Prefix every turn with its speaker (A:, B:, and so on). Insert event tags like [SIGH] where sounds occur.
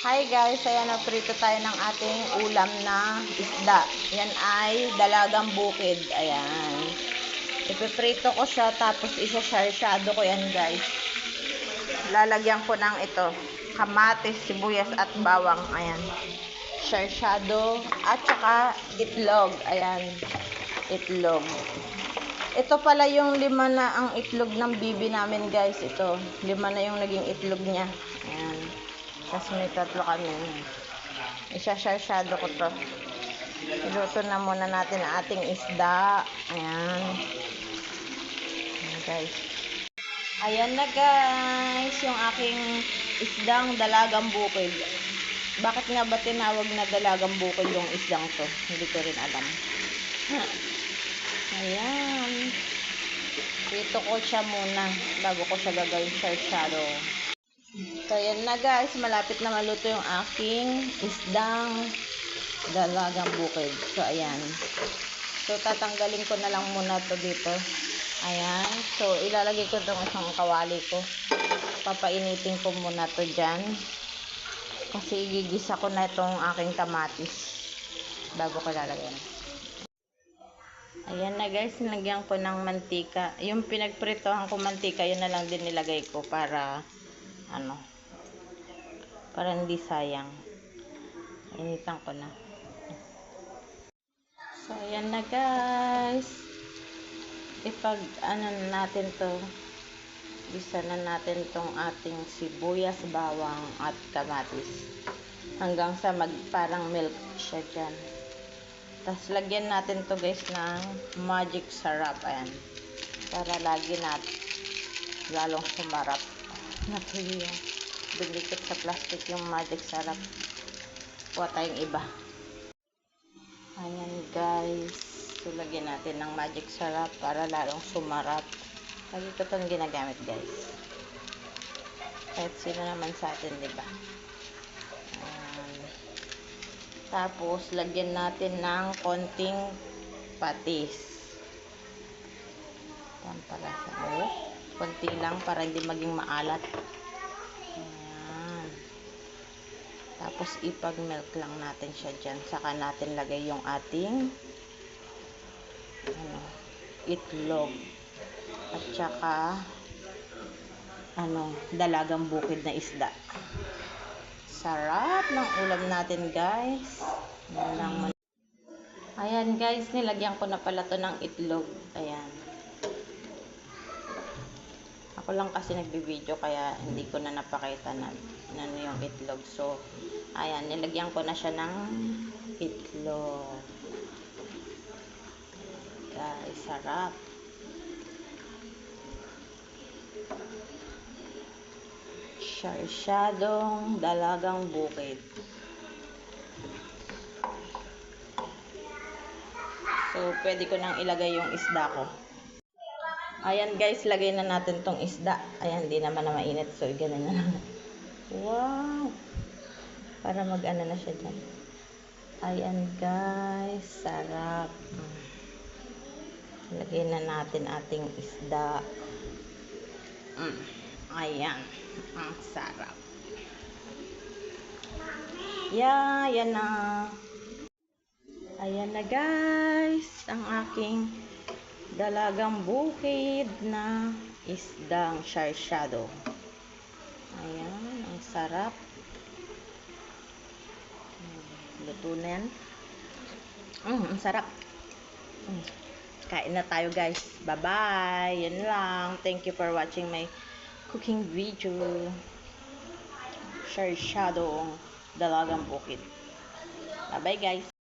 A: Hi guys, ayan prito tayo ng ating ulam na isda. Yan ay dalagang bukid. Ayan. Ipiprito ko siya tapos isa-sarsyado ko yan guys. Lalagyan ko ng ito, kamatis, sibuyas at bawang. Ayan. Sarsyado at saka itlog. Ayan. Itlog. Ito pala yung lima na ang itlog ng bibi namin guys. Ito. Lima na yung naging itlog niya. Ayan. Tapos may tatlo kami. Isa-sarsyado ko to. Iluto na muna natin ang ating isda. Ayan. Ayan guys. Ayan na guys. Yung aking isdang dalagang bukid. Bakit nga ba tinawag na dalagang bukid yung isdang to? Hindi ko rin alam. [LAUGHS] Ayan. Dito ko siya muna bago ko siya gagawin sarsyado. So, ayan na guys. Malapit na maluto yung aking isdang dalagang bukid. So, ayan. So, tatanggalin ko na lang muna to dito. Ayan. So, ilalagay ko itong isang kawali ko. Papainitin ko muna to dyan. Kasi igigisa ko na itong aking kamatis. Bago ko lalagyan. Ayan na guys, nilagyan ko ng mantika. Yung pinagpritohan ko mantika, yun na lang din nilagay ko para ano para hindi sayang. Initan ko na. So ayan na guys. Ipag ano na natin to. Bisa na natin tong ating sibuyas bawang at kamatis. Hanggang sa mag parang milk siya dyan. Tapos lagyan natin to guys ng magic sarap. Ayan. Para lagi natin lalong sumarap. Nakuha. Dumikit sa plastic yung magic sarap. Kuha tayong iba. Ayan guys. So, lagyan natin ng magic sarap para lalong sumarap. Lagi ko itong ginagamit guys. Kahit sino naman sa atin, di ba? Ayan. Tapos, lagyan natin ng konting patis. Pampalasa. Oh konti lang para hindi maging maalat. Ayan. Tapos ipag-milk lang natin siya dyan. Saka natin lagay yung ating ano, itlog. At saka ano, dalagang bukid na isda. Sarap ng ulam natin, guys. Ayan, guys. Nilagyan ko na pala to ng itlog. Ayan. Ako lang kasi nagbi-video kaya hindi ko na napakita na ano yung itlog. So, ayan, nilagyan ko na siya ng itlog. Guys, sarap. Sarsyadong dalagang bukid. So, pwede ko nang ilagay yung isda ko. Ayan guys, lagay na natin tong isda. Ayan, di naman na mainit. So, ganun na lang. Wow! Para mag-ano na siya dyan. Ayan guys, sarap. Lagay na natin ating isda. Mm. Ayan. Ang sarap. Yeah, yan na. Ayan na guys, ang aking dalagang bukid na isdang sarsyado. Ayan, ang sarap. Luto na yan. Mm, ang sarap. Mm. Kain na tayo guys. Bye-bye. Yan lang. Thank you for watching my cooking video. Sarsyado dalagang bukid. Bye-bye guys.